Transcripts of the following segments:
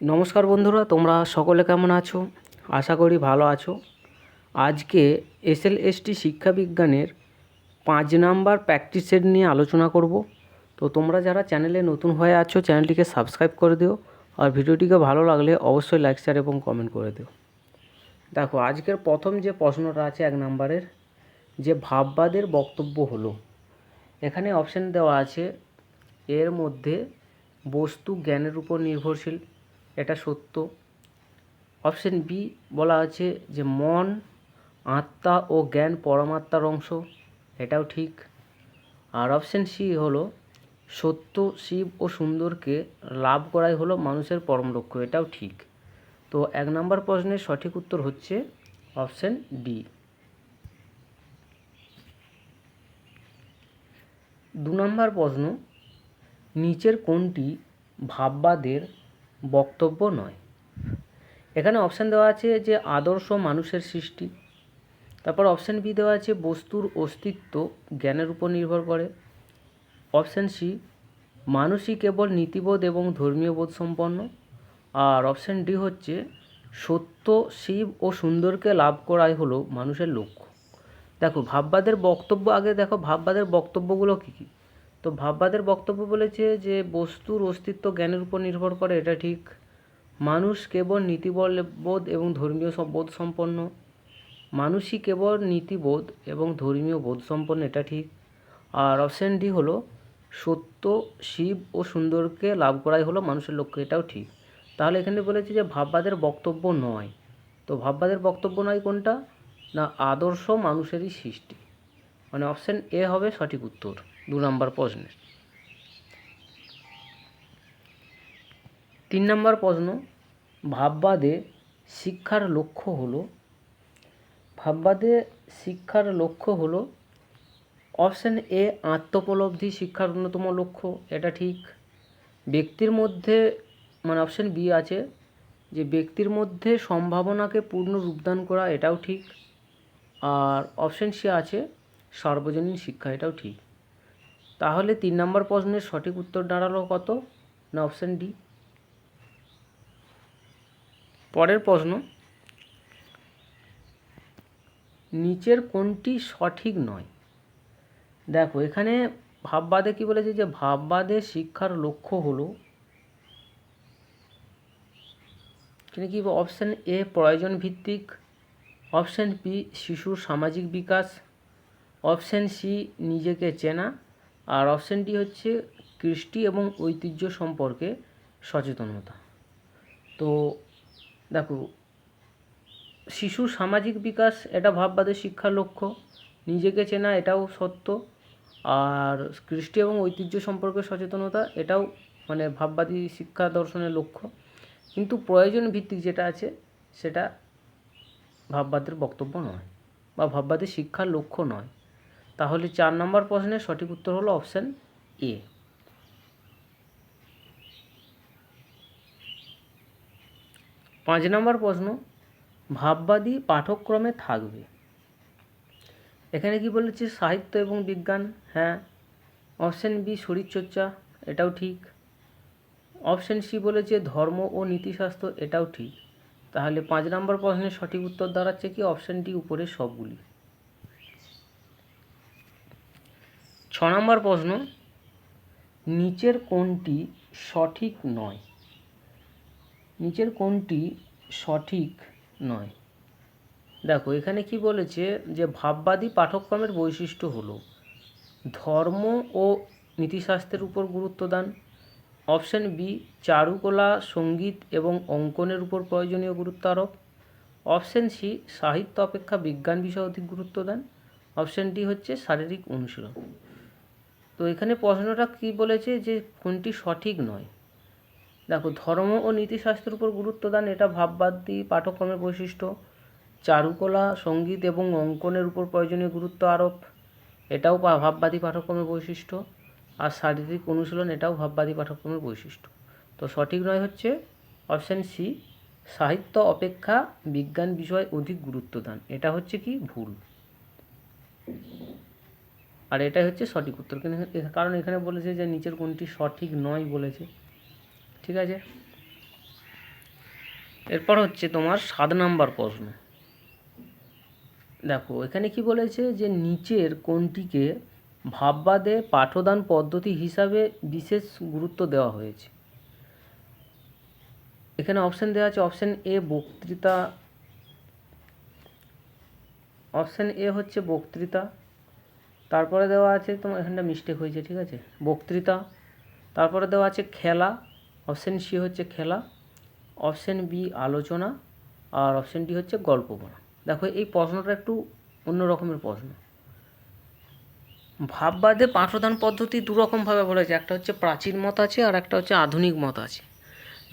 নমস্কার বন্ধুরা, তোমরা সকলে কেমন আছো? আশা করি ভালো আছো। আজকে এসএল এসটি শিক্ষা বিজ্ঞানের পাঁচ নাম্বার প্র্যাকটিস সেট নিয়ে আলোচনা করব। তো তোমরা যারা চ্যানেলে নতুন হয়ে আছো চ্যানেলটিকে সাবস্ক্রাইব করে দিও আর ভিডিওটিকে ভালো লাগলে অবশ্যই লাইক শেয়ার এবং কমেন্ট করে দিও। দেখো, আজকের প্রথম যে প্রশ্নটা আছে এক নাম্বারের, যে ভাববাদের বক্তব্য হলো। এখানে অপশান দেওয়া আছে, এর মধ্যে বস্তু জ্ঞানের উপর নির্ভরশীল। এটা সত্য। অপশন বি বলা আছে যে মন, আত্মা ও জ্ঞান পরমাত্মার অংশ, এটাও ঠিক। আর অপশন সি হলো সত্য, শিব ও সুন্দরকে লাভ করাই হলো মানুষের পরম লক্ষ্য, এটাও ঠিক। তো এক নম্বর প্রশ্নের সঠিক উত্তর হচ্ছে অপশন ডি। দু নম্বর প্রশ্ন, নিচের কোনটি ভাববাদের বক্তব্য নয়। এখানে অপশান দেওয়া আছে যে আদর্শ মানুষের সৃষ্টি। তারপর অপশান বি দেওয়া আছে বস্তুর অস্তিত্ব জ্ঞানের উপর নির্ভর করে। অপশান সি মানুষই কেবল নীতিবোধ এবং ধর্মীয় বোধ সম্পন্ন। আর অপশান ডি হচ্ছে, সত্য, শিব ও সুন্দরকে লাভ করাই হলো মানুষের লক্ষ্য। দেখো, ভাববাদের বক্তব্য আগে দেখো, ভাববাদের বক্তব্যগুলো কী কী? তো ভাববাদের বক্তব্য বলেছে যে বস্তুর অস্তিত্ব জ্ঞানের উপর নির্ভর করে, এটা ঠিক। মানুষ কেবল নীতিবোধ এবং ধর্মীয় বোধ সম্পন্ন। মানুষই কেবল নীতিবোধ এবং ধর্মীয় বোধ সম্পন্ন, এটা ঠিক। আর অপশান ডি হলো, সত্য, শিব ও সুন্দরকে লাভ করাই হলো মানুষের লক্ষ্য, এটাও ঠিক। তাহলে এখানে বলেছে যে ভাববাদের বক্তব্য নয়। তো ভাববাদের বক্তব্য নয় কোনটা? না, আদর্শ মানুষেরই সৃষ্টি। মানে অপশান এ হবে সঠিক উত্তর। দু নম্বর প্রশ্নের তিন নম্বর প্রশ্ন, ভাববাদে শিক্ষার লক্ষ্য হলো, ভাববাদে শিক্ষার লক্ষ্য হলো অপশান এ আত্মোপলব্ধি শিক্ষার অন্যতম লক্ষ্য, এটা ঠিক। ব্যক্তির মধ্যে মানে অপশান বি আছে, যে ব্যক্তির মধ্যে সম্ভাবনাকে পূর্ণ রূপদান করা, এটাও ঠিক। আর অপশান সি আছে, সার্বজনীন শিক্ষা, এটাও ঠিক। তাহলে তিন নম্বর প্রশ্নের সঠিক উত্তর দাঁড়াল কত? না অপশান ডি পরের প্রশ্ন। নিচের কোনটি সঠিক নয়? দেখো, এখানে ভাববাদে কি বলেছে যে, ভাববাদে শিক্ষার লক্ষ্য হলো, এখানে কি অপশান এ প্রয়োজন ভিত্তিক অপশান বি শিশুর সামাজিক বিকাশ অপশান সি নিজেকে চেনা আর অপশান ডি হচ্ছে কৃষ্টি এবং ঐতিহ্য সম্পর্কে সচেতনতা। তো দেখো, শিশু সামাজিক বিকাশ, এটা ভাববাদের শিক্ষার লক্ষ্য। নিজেকে চেনা, এটাও সত্য। আর কৃষ্টি এবং ঐতিহ্য সম্পর্কে সচেতনতা, এটাও মানে ভাববাদী শিক্ষা দর্শনের লক্ষ্য। কিন্তু প্রয়োজন ভিত্তিক যেটা আছে, সেটা ভাববাদের বক্তব্য নয় বা ভাববাদী শিক্ষার লক্ষ্য নয়। তাহলে চার নম্বর প্রশ্নের সঠিক উত্তর হলো অপশান এ। পাঁচ নম্বর প্রশ্ন, ভাববাদী পাঠ্যক্রমে থাকবে। এখানে কি বলেছে? সাহিত্য এবং বিজ্ঞান। হ্যাঁ। অপশান বি, শরীরচর্চা। এটাও ঠিক। অপশান সি বলেছে, ধর্ম ও নীতিশাস্ত্র, এটাও ঠিক। তাহলে পাঁচ নম্বর প্রশ্নের সঠিক উত্তর দাঁড়াচ্ছে কি? অপশানটি উপরে সবগুলি। ছ নম্বর প্রশ্ন, নিচের কোনটি সঠিক নয়। নিচের কোনটি সঠিক নয়। দেখো, এখানে কি বলেছে যে ভাববাদী পাঠ্যক্রমের বৈশিষ্ট্য হলো ধর্ম ও নীতিশাস্ত্রের উপর গুরুত্ব দান। অপশান বি চারুকলা, সংগীত এবং অঙ্কনের উপর প্রয়োজনীয় গুরুত্ব আরোপ। অপশান সি সাহিত্য অপেক্ষা বিজ্ঞান বিষয়ে অধিক গুরুত্ব দেন। অপশান ডি হচ্ছে শারীরিক অনুশীলন। তো এখানে প্রশ্নটা কি বলেছে যে কোনটি সঠিক নয়? দেখো, ধর্ম ও নীতিশাস্ত্রের উপর গুরুত্ব দান, এটা ভাববাদী পাঠ্যক্রমের বৈশিষ্ট্য। চারুকলা, সংগীত এবং অঙ্কনের উপর প্রয়োজনীয় গুরুত্ব আরোপ, এটাও ভাববাদী পাঠ্যক্রমের বৈশিষ্ট্য। আর শারীরিক অনুশীলন, এটাও ভাববাদী পাঠ্যক্রমের বৈশিষ্ট্য। তো সঠিক নয় হচ্ছে অপশান সি, সাহিত্য অপেক্ষা বিজ্ঞান বিষয় অধিক গুরুত্ব দান। এটা হচ্ছে কি? ভুল। আর এটাই হচ্ছে সঠিক উত্তর। কারণ এখানে বলেছে যে নিচের কোনটি সঠিক নয় বলেছে। ঠিক আছে? এরপর হচ্ছে তোমার সাত নাম্বার প্রশ্ন। দেখো, এখানে কি বলেছে যে নিচের কোনটিকে ভাববাদে পাঠদান পদ্ধতি হিসাবে বিশেষ গুরুত্ব দেওয়া হয়েছে। এখানে অপশান দেওয়া আছে অপশান এ বক্তৃতা। অপশান এ হচ্ছে বক্তৃতা। তারপরে দেওয়া আছে তোমার, এখানটা মিস্টেক হয়েছে, ঠিক আছে? বক্তৃতা। তারপরে দেওয়া আছে খেলা। অপশান সি হচ্ছে খেলা। অপশান বি আলোচনা। আর অপশান ডি হচ্ছে গল্প বলা। দেখো, এই প্রশ্নটা একটু অন্য রকমের প্রশ্ন। ভাববাদে পাঠদান পদ্ধতি দু রকমভাবে বলেছে। একটা হচ্ছে প্রাচীন মত আছে আর একটা হচ্ছে আধুনিক মত আছে।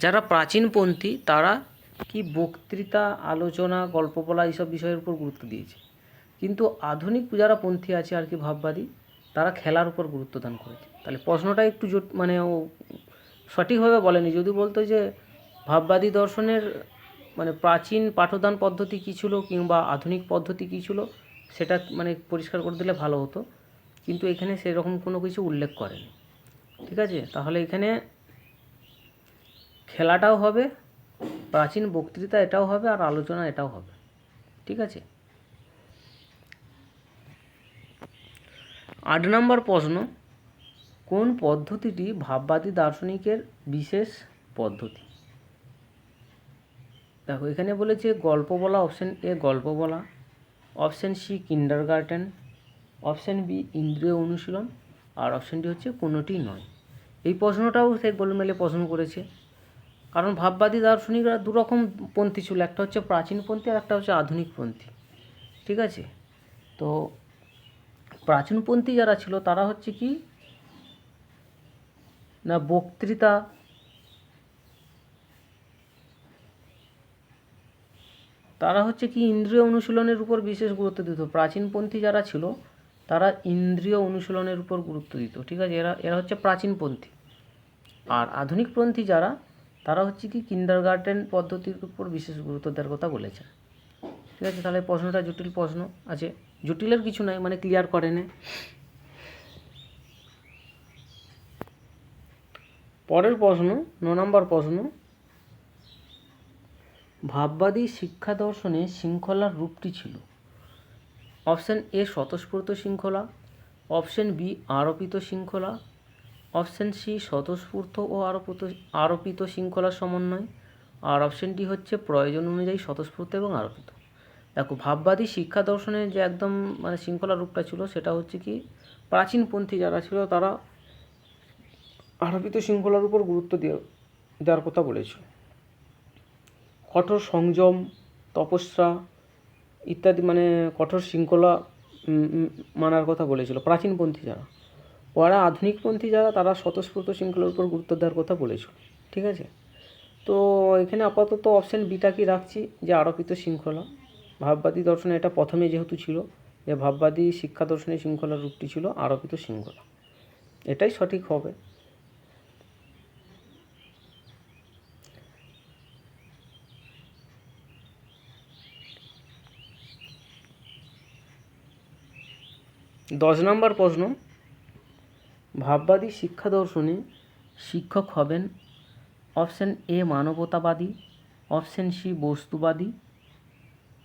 যারা প্রাচীনপন্থী, তারা কি বক্তৃতা, আলোচনা, গল্প বলা, এইসব বিষয়ের উপর গুরুত্ব দিয়েছে? কিন্তু আধুনিক যারা পন্থী আছে আর কি ভাববাদী, তারা খেলার উপর গুরুত্ব দান করেছে। তাহলে প্রশ্নটা একটু জট মানে ও সঠিকভাবে বলেনি। যদি বলতো যে ভাববাদী দর্শনের মানে প্রাচীন পাঠদান পদ্ধতি কী ছিল কিংবা আধুনিক পদ্ধতি কী ছিল, সেটা মানে পরিষ্কার করে দিলে ভালো হতো। কিন্তু এখানে সেরকম কোনো কিছু উল্লেখ করেনি। ঠিক আছে? তাহলে এখানে খেলাটাও হবে, প্রাচীন বক্তৃতা এটাও হবে আর আলোচনা এটাও হবে। ঠিক আছে? আট নম্বর প্রশ্ন, কোন পদ্ধতিটি ভাববাদী দার্শনিকের বিশেষ পদ্ধতি? দেখো, এখানে বলেছে গল্প বলা অপশান এ গল্প বলা option C kindergarten option B ইন্দ্রিয় অনুশীলন, আর অপশানটি হচ্ছে কোনোটি নয়। এই প্রশ্নটাও সে গোলমেলে প্রশ্ন করেছে। কারণ ভাববাদী দার্শনিকরা দুরকম পন্থী ছিল, একটা হচ্ছে প্রাচীনপন্থী আর একটা হচ্ছে আধুনিকপন্থী ঠিক আছে? তো প্রাচীনপন্থী যারা ছিল, তারা হচ্ছে কি? না, বক্তৃতা, তারা হচ্ছে কি ইন্দ্রিয় অনুশীলনের উপর বিশেষ গুরুত্ব দিত। প্রাচীনপন্থী যারা ছিল, তারা ইন্দ্রিয় অনুশীলনের উপর গুরুত্ব দিত, ঠিক আছে? এরা এরা হচ্ছে প্রাচীনপন্থী। আর আধুনিকপন্থী যারা, তারা হচ্ছে কি কিন্ডার গার্ডেন পদ্ধতির উপর বিশেষ গুরুত্ব দেওয়ার কথা বলেছে। ঠিক আছে? তাহলে প্রশ্নটা জটিল প্রশ্ন আছে। জটিলের কিছু নাই মানে ক্লিয়ার করে নে। পরের প্রশ্ন, ন নম্বর প্রশ্ন, ভাববাদী শিক্ষা দর্শনে শৃঙ্খলার রূপটি ছিল? অপশান এ, স্বতঃস্ফূর্ত শৃঙ্খলা, অপশান বি, আরোপিত শৃঙ্খলা, অপশান সি, স্বতঃস্ফূর্ত ও আরোপিত আরোপিত শৃঙ্খলার সমন্বয়, আর অপশান ডি হচ্ছে প্রয়োজন অনুযায়ী স্বতঃস্ফূর্ত এবং আরোপিত। দেখো ভাববাদী শিক্ষা দর্শনের যে একদম মানে শৃঙ্খলা রূপটা ছিল, সেটা হচ্ছে কি প্রাচীনপন্থী যারা ছিল তারা আরোপিত শৃঙ্খলার উপর গুরুত্ব দিয়ে, দেওয়ার কথা বলেছিল কঠোর সংযম, তপস্যা ইত্যাদি মানে কঠোর শৃঙ্খলা মানার কথা বলেছিল প্রাচীনপন্থী যারা। ওরা আধুনিকপন্থী যারা, তারা স্বতঃস্ফূর্ত শৃঙ্খলার উপর গুরুত্ব দেওয়ার কথা বলেছিল, ঠিক আছে? তো এখানে আপাতত অপশান বিটা কি রাখছি, যে আরোপিত শৃঙ্খলা। ভাববাদী দর্শনে এটা প্রথমে যেহেতু ছিল, যে ভাববাদী শিক্ষা দর্শনে শৃঙ্খলার রূপটি ছিল আরোপিত শৃঙ্খলা। এটাই সঠিক হবে। দশ নম্বর প্রশ্ন, ভাববাদী শিক্ষা দর্শনে শিক্ষক হবেন অপশান এ মানবতাবাদী অপশান সি বস্তুবাদী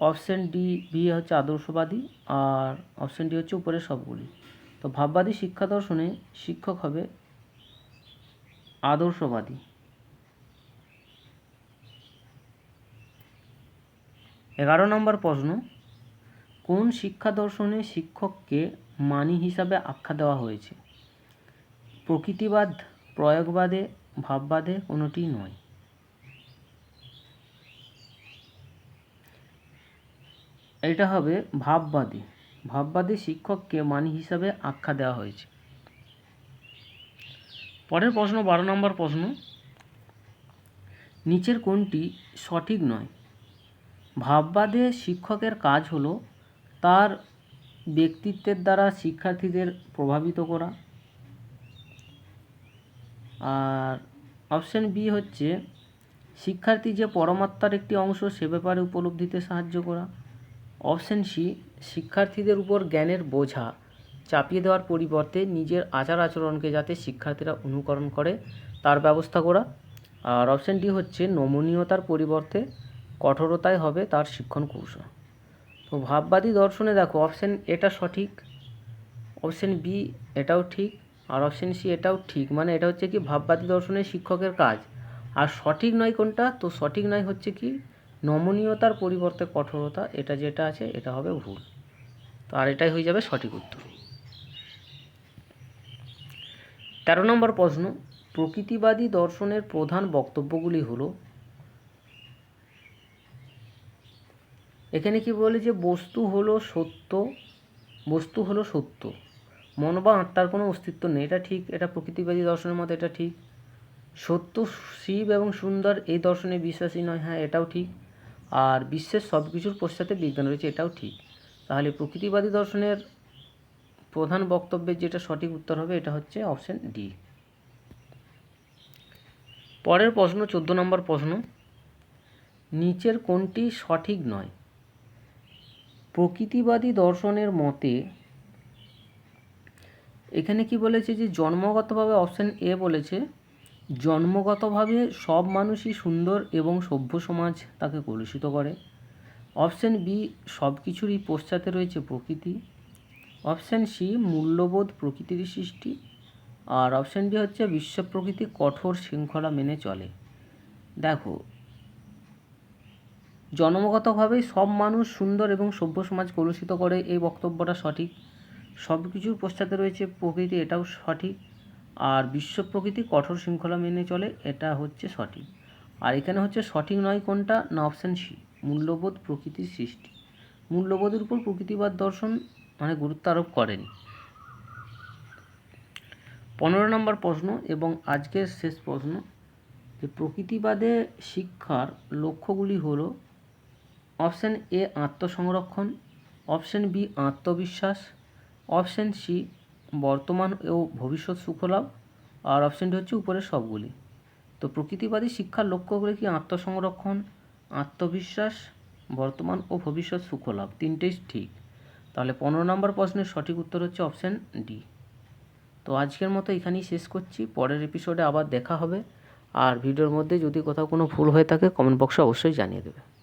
অপশান ডি বি হচ্ছে আদর্শবাদী আর অপশান ডি হচ্ছে উপরের সবগুলি। তো ভাববাদী শিক্ষা দর্শনে শিক্ষক হবে আদর্শবাদী। এগারো নম্বর প্রশ্ন, কোন শিক্ষা দর্শনে শিক্ষককে মানি হিসাবে আখ্যা দেওয়া হয়েছে? প্রকৃতিবাদ, প্রয়োগবাদে, ভাববাদে কোনোটি নয়। এটা হবে ভাববাদী। ভাববাদী শিক্ষককে মানি হিসাবে আখ্যা দেওয়া হয়েছে। পরের প্রশ্ন, বারো নম্বর প্রশ্ন। নিচের কোনটি সঠিক নয়? ভাববাদে শিক্ষকের কাজ হলো তার ব্যক্তিত্বের দ্বারা শিক্ষার্থীদের প্রভাবিত করা। আর অপশান বি হচ্ছে, শিক্ষার্থী যে পরমাত্মার একটি অংশ সে ব্যাপারে উপলব্ধিতে সাহায্য করা। অপশান সি, শিক্ষার্থীদের উপর জ্ঞানের বোঝা। চাপিয়ে দেওয়ার পরিবর্তে নিজের আচার আচরণকে যাতে শিক্ষার্থীরা অনুকরণ করে, তার ব্যবস্থা করা। আর অপশান ডি হচ্ছে, নমনীয়তার পরিবর্তে কঠোরতাই হবে তার শিক্ষণ কৌশল। তো ভাববাদী দর্শনে দেখো, অপশান এটা সঠিক, অপশান বি এটাও ঠিক, আর অপশান সি এটাও ঠিক। মানে এটা হচ্ছে কি, ভাববাদী দর্শনের শিক্ষকের কাজ। আর সঠিক নয় কোনটা? তো সঠিক নয় হচ্ছে কি নমনীয়তার পরিবর্তে কঠোরতা, এটা যেটা আছে, এটা হবে ভুল। তো আর এটাই হয়ে যাবে সঠিক উত্তর। তেরো নম্বর প্রশ্ন, প্রকৃতিবাদী দর্শনের প্রধান বক্তব্যগুলি হলো, এখানে কি বলে যে, বস্তু হলো সত্য, বস্তু হলো সত্য। মন বা আত্মার কোনো অস্তিত্ব নেই। এটা ঠিক, এটা প্রকৃতিবাদী দর্শনের মতে এটা ঠিক। সত্য, শিব এবং সুন্দর, এই দর্শনে বিশ্বাসী নয়। হ্যাঁ এটাও ঠিক। আর বিশ্বের সব কিছুর পশ্চাতে বিজ্ঞান রয়েছে, এটাও ঠিক। তাহলে প্রকৃতিবাদী দর্শনের প্রধান বক্তব্যের যেটা সঠিক উত্তর হবে, এটা হচ্ছে অপশন ডি। পরের প্রশ্ন, চোদ্দ নম্বর প্রশ্ন। নিচের কোনটি সঠিক নয়? প্রকৃতিবাদী দর্শনের মতে, এখানে কি বলেছে যে জন্মগতভাবে অপশন এ বলেছে জন্মগতভাবে সব মানুষই সুন্দর এবং সভ্য সমাজ তাকে কলুষিত করে। অপশান বি সব কিছুরই পশ্চাতে রয়েছে প্রকৃতি। অপশান সি মূল্যবোধ প্রকৃতির সৃষ্টি। আর অপশান ডি হচ্ছে বিশ্ব প্রকৃতি কঠোর শৃঙ্খলা মেনে চলে। দেখো জন্মগতভাবেই সব মানুষ সুন্দর এবং সভ্য সমাজ কলুষিত করে, এই বক্তব্যটা সঠিক। সব কিছুর পশ্চাতে রয়েছে প্রকৃতি, এটাও সঠিক। আর বিশ্ব প্রকৃতি কঠোর শৃঙ্খলা মেনে চলে, এটা হচ্ছে সঠিক। আর এখানে হচ্ছে সঠিক নয় কোনটা? না অপশান সি মূল্যবোধ প্রকৃতির সৃষ্টি। মূল্যবোধের উপর প্রকৃতিবাদ দর্শন মানে গুরুত্ব আরোপ করেন। পনেরো নম্বর প্রশ্ন এবং আজকের শেষ প্রশ্ন, যে প্রকৃতিবাদে শিক্ষার লক্ষ্যগুলি হল অপশান এ আত্মসংরক্ষণ অপশান বি আত্মবিশ্বাস অপশান সি বর্তমান ও ভবিষ্যৎ সুখলাভ আর অপশানটি হচ্ছে উপরের সবগুলি। তো প্রকৃতিবাদী শিক্ষার লক্ষ্যগুলি কি আত্মসংরক্ষণ, আত্মবিশ্বাস, বর্তমান ও ভবিষ্যৎ সুখলাভ? তিনটেই ঠিক। তাহলে পনেরো নম্বর প্রশ্নের সঠিক উত্তর হচ্ছে অপশান ডি তো আজকের মতো এখানেই শেষ করছি। পরের এপিসোডে আবার দেখা হবে। আর ভিডিওর মধ্যে যদি কোথাও কোনো ভুল হয়ে থাকে কমেন্ট বক্সে অবশ্যই জানিয়ে দেবে।